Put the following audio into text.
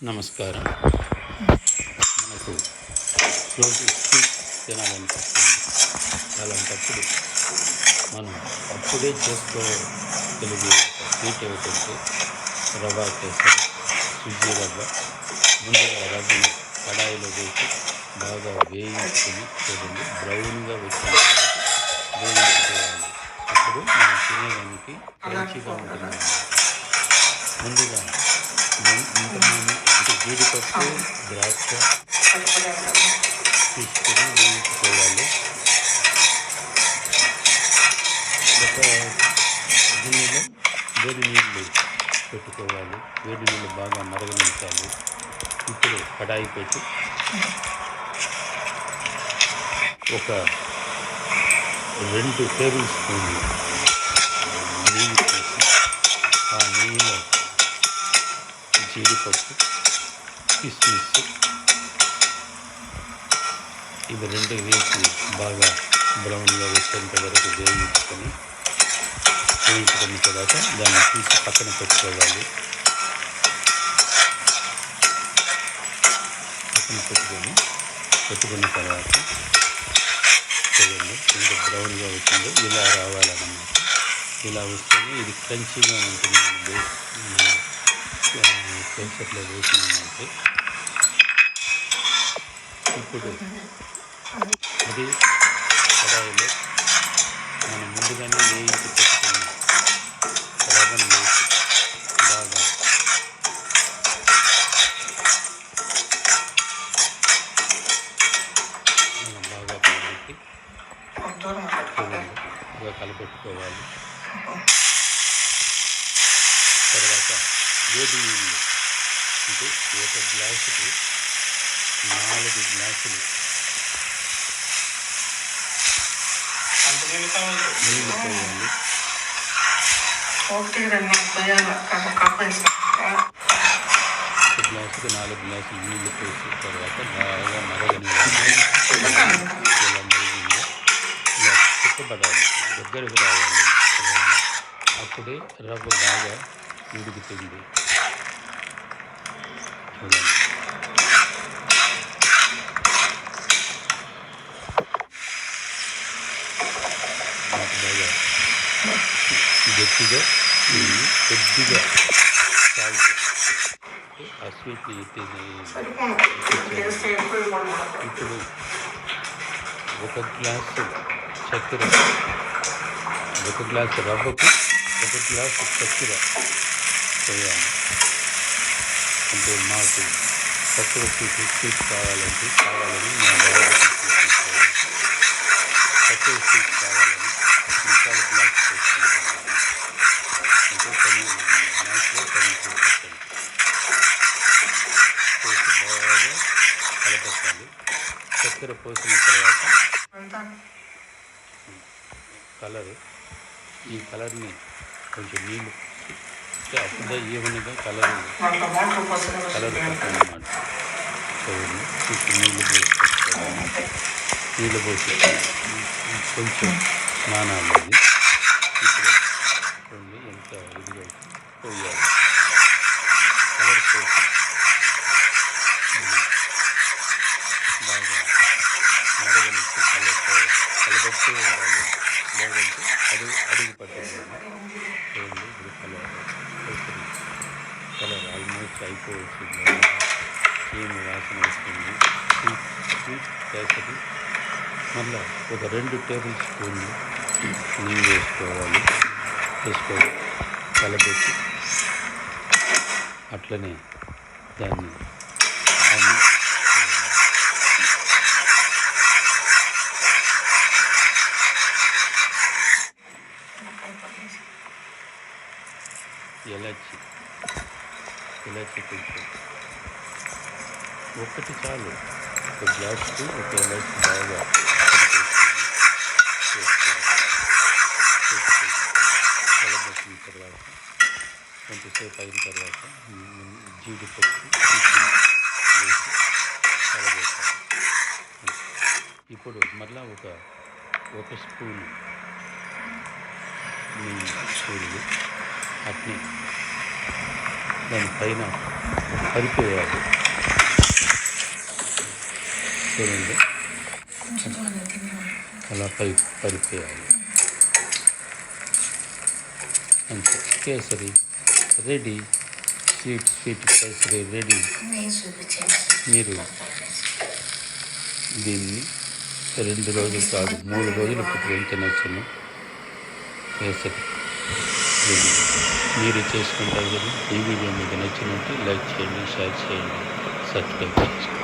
నమస్కారం. మనకు రోజు స్వీట్ తినాలనిపిస్తుంది అలాంటప్పుడు మనం అప్పుడే చేసుకోగలిగే స్వీట్ ఏమిటంటే రవ్వ కేసరి సుజీ రవ్వ. ముందుగా రవ్వని కడాయిలో వేసి బాగా వేయించుకొని చూడండి. బ్రౌన్గా వచ్చిన వేయించుకోవాలి. అప్పుడు మనం తినేదానికి మంచిగా ఉంటుంది. ముందుగా జీడిపప్పు ద్రాక్ష తీసుకొని వేయించుకోవాలి. ఒక గిన్నెలో వేడి నీళ్ళు పెట్టుకోవాలి. వేడి నీళ్ళు బాగా మరగనించాలి. ఇప్పుడు కడాయి పెట్టి ఒక రెండు టేబుల్ స్పూన్లు నెయ్యి తీసి ఆ నెయ్యిలో జీడిపప్పు కిస్మిస్. ఇవి రెండు వేసి బాగా బ్రౌన్గా వచ్చేంత వరకు వేయించుకొని వేయించుకున్న తర్వాత దాన్ని తీసి పక్కన పెట్టుకోవాలి. పక్కన పెట్టుకొని పెట్టుకున్న తర్వాత చూడండి ఎంత బ్రౌన్గా వచ్చిందో ఇలా రావాలన్నమాట. ఇలా వస్తేనే ఇది క్రంచీగా ఉంటుంది బేస్ మన కేసర్లో వేసినామంటే ఇప్పుడు అది కడాయిలో మనం ముందుగానే వేయించి పెట్టుకున్న రవ్వను వేసి బాగా మనం బాగా కలిపి బాగా కలపెట్టుకోవాలి తర్వాత వేడి నీళ్ళు. అంటే ఒక గ్లాసుకి నాలుగు గ్లాసులు. నీళ్ళు పోయాలి. ఒకటి రెండు ఒక గ్లాసుకి నాలుగు గ్లాసులు నీళ్ళు పోసిన తర్వాత బాగా మరగనివ్వాలి. ఇలా మరిగిందో. ఇలా చిక్కబడాలి. దగ్గరకు రావాలి. అప్పుడే రవ్వ బాగా ఉడుకుతుంది. గట్టిగా ఇది కొద్దిగా సాల్ట్ ఆ స్వీట్ టేస్ట్ ఎక్కువ ఇవ్వడం ఇప్పుడు ఒక గ్లాసు చక్కెర ఒక గ్లాసు రవ్వకు ఒక గ్లాసు చక్కెర వేయాలి అంటే మాకు తక్కువ స్వీట్ స్వీట్ కావాలంటే కావాలని మా డయాబెటీస్ తీసుకోవాలి తక్కువ స్వీట్ కావాలని ముక్కాలు బ్లాక్ చేసుకుంటున్నాను అంటే కొన్ని మ్యాచ్లో సెవెంటీ పర్సెంట్ పోసి బాగా కలపెట్టాలి చక్కెర పోసిన తర్వాత కలర్ ఈ కలర్ని కొంచెం నీళ్ళు అంటే అప్పుడే ఈవెన్గా కలర్ వంట మోటార్ కోసం కలర్ అన్నమాట చూడండి కొంచెం నీళ్ళు పోసి పెట్టుకోవాలి. నీళ్ళు పోసి కొంచెం స్నానాలు అది ఇప్పుడు చూడండి ఎంత ఇదిగా పోయాలి కలర్ పోసి బాగా మరగనిచ్చి కలర్ కలబెడుతూ ఉండాలి లేదంటే అడుగు అడుగు పట్టుకోవాలి చూడండి ఇప్పుడు కలర్ వస్తుంది కలర్ ఆల్మోస్ట్ అయిపోవచ్చింది ఏమి వాసన వస్తుంది? కేసరి మళ్ళా ఒక రెండు టేబుల్ స్పూన్లు నెయ్యి వేసుకోవాలి. వేసుకోవాలి కలబెట్టి అట్లనే దాన్ని ఎలర్జీ ఇలా చూపించు ఒక్కటి ఒకటి చాలు ఒక గ్లాస్కి ఒక ఎలర్జీ బాగా కలబెట్టిన తర్వాత కొంచెంసేపు అయిన తర్వాత జీడిపప్పు వేసి కలబెట్టాలి ఇప్పుడు మళ్ళా ఒక ఒక స్పూన్ నెయ్యి చూడు అట్నే దానిపైన పరిపేయాలి చూడండి చూడండి. అలా పై పరిపేయాలి అంతే. Kesari ready. Sweet sweet kesari ready. మీరు దీన్ని రెండు రోజులు కాదు మూడు రోజులు పెట్టుకొని తినొచ్చును కేసరి. రెడీ మీరు చేసుకుంటారు కదా ఈ వీడియో మీకు నచ్చినట్టు లైక్ చేయండి షేర్ చేయండి సబ్స్క్రైబ్ చేసుకోండి.